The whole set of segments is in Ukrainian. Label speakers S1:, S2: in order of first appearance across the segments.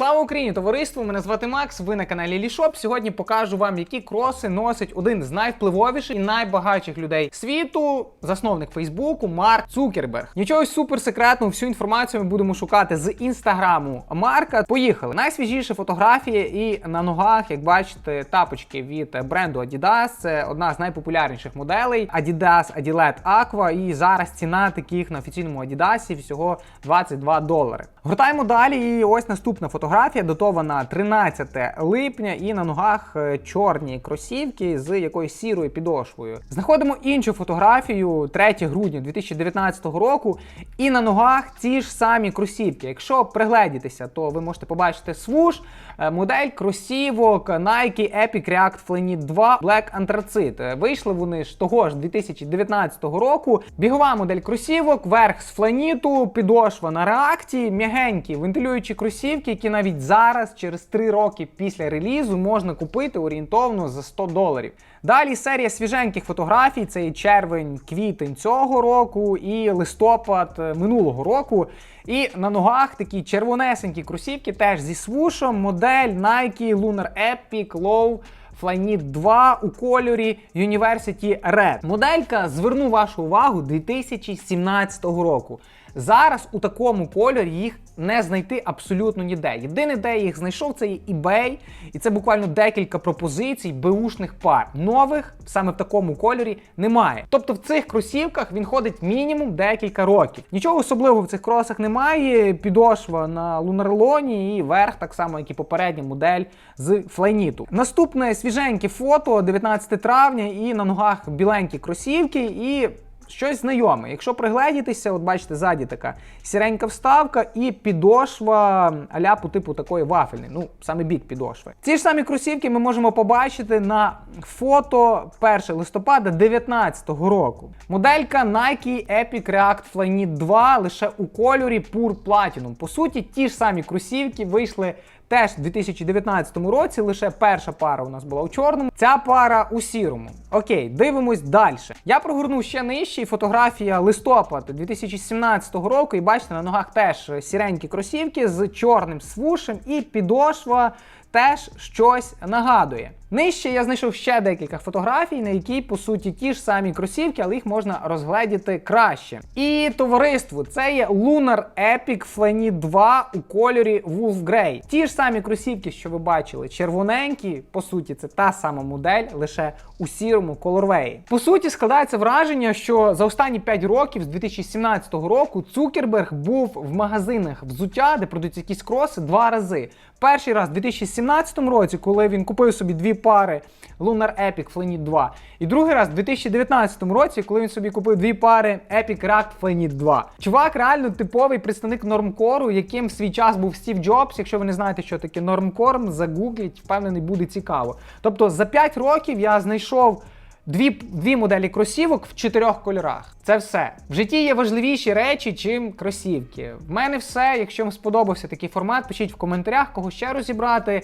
S1: Слава Україні, товариство! Мене звати Макс. Ви на каналі Лішоп. Сьогодні покажу вам, які кроси носить один з найвпливовіших і найбагатших людей світу, засновник Фейсбуку Марк Цукерберг. Нічого супер секретного, всю інформацію ми будемо шукати з інстаграму Марка. Поїхали. Найсвіжіші фотографії і на ногах, як бачите, тапочки від бренду Adidas. Це одна з найпопулярніших моделей Adidas Adilet Aqua. І зараз ціна таких на офіційному Adidas всього 22 долари. Гортаємо далі. І ось наступна фотографія, датована 13 липня, і на ногах е, чорні кросівки з якоюсь сірою підошвою. Знаходимо іншу фотографію 3 грудня 2019 року, і на ногах ті ж самі кросівки. Якщо пригледітися, то ви можете побачити свуш, е, модель кросівок Nike Epic React Flyknit 2 Black Anthracis. Е, Вийшли вони ж того ж 2019 року. Бігова модель кросівок, верх з фланіту, підошва на реакції, м'ягенькі вентилюючі кросівки, які навіть зараз, через 3 роки після релізу, можна купити орієнтовно за 100 доларів. Далі серія свіженьких фотографій: це червень, квітень цього року, і листопад е, минулого року. І на ногах такі червонесенькі кросівки, теж зі свушом, модель Nike Lunar Epic Low Flyknit 2 у кольорі University Red. Моделька зверну вашу увагу 2017 року. Зараз у такому кольорі їх не знайти абсолютно ніде. Єдине, де я їх знайшов, це є eBay, і це буквально декілька пропозицій беушних пар. Нових саме в такому кольорі немає. Тобто в цих кросівках він ходить мінімум декілька років. Нічого особливого в цих кросах немає. Підошва на лунарлоні і верх, так само, як і попередня модель з флайніту. Наступне свіженьке фото 19 травня, і на ногах біленькі кросівки. і щось знайоме. Якщо пригледітися, от бачите, ззаді така сіренька вставка і підошва аля по типу такої вафельної. Ну, саме бік підошви. Ці ж самі кросівки ми можемо побачити на фото 1 листопада 2019 року. Моделька Nike Epic React Flyknit 2 лише у кольорі Pure Platinum. По суті, ті ж самі кросівки вийшли. Теж в 2019 році лише перша пара у нас була у чорному, ця пара у сірому. Окей, дивимось далі. Я прогорнув ще нижче і фотографія листопад 2017 року. І бачите, на ногах теж сіренькі кросівки з чорним свушем і підошва теж щось нагадує. Нижче я знайшов ще декілька фотографій, на які, по суті, ті ж самі кросівки, але їх можна розгледіти краще. І товариство, це є Lunar Epic Flyknit 2 у кольорі Wolf Grey. Ті ж самі кросівки, що ви бачили, червоненькі, по суті, це та сама модель, лише у сірому колорвеї. По суті, складається враження, що за останні 5 років, з 2017 року, Цукерберг був в магазинах взуття, де продаються якісь кроси, два рази. Перший раз у 2017 році, коли він купив собі дві пари Lunar Epic Flyknit 2. І другий раз у 2019 році, коли він собі купив дві пари Epic React Flyknit 2. Чувак реально типовий представник нормкору, яким в свій час був Стів Джобс. Якщо ви не знаєте, що таке нормкор, загугліть, впевнений, буде цікаво. Тобто за 5 років я знайшов. Дві дві моделі кросівок в чотирьох кольорах. Це все. В житті є важливіші речі, чим кросівки. В мене все. Якщо вам сподобався такий формат, пишіть в коментарях, кого ще розібрати.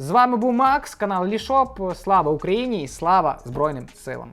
S1: З вами був Макс, канал Лішоп. Слава Україні і слава Збройним силам!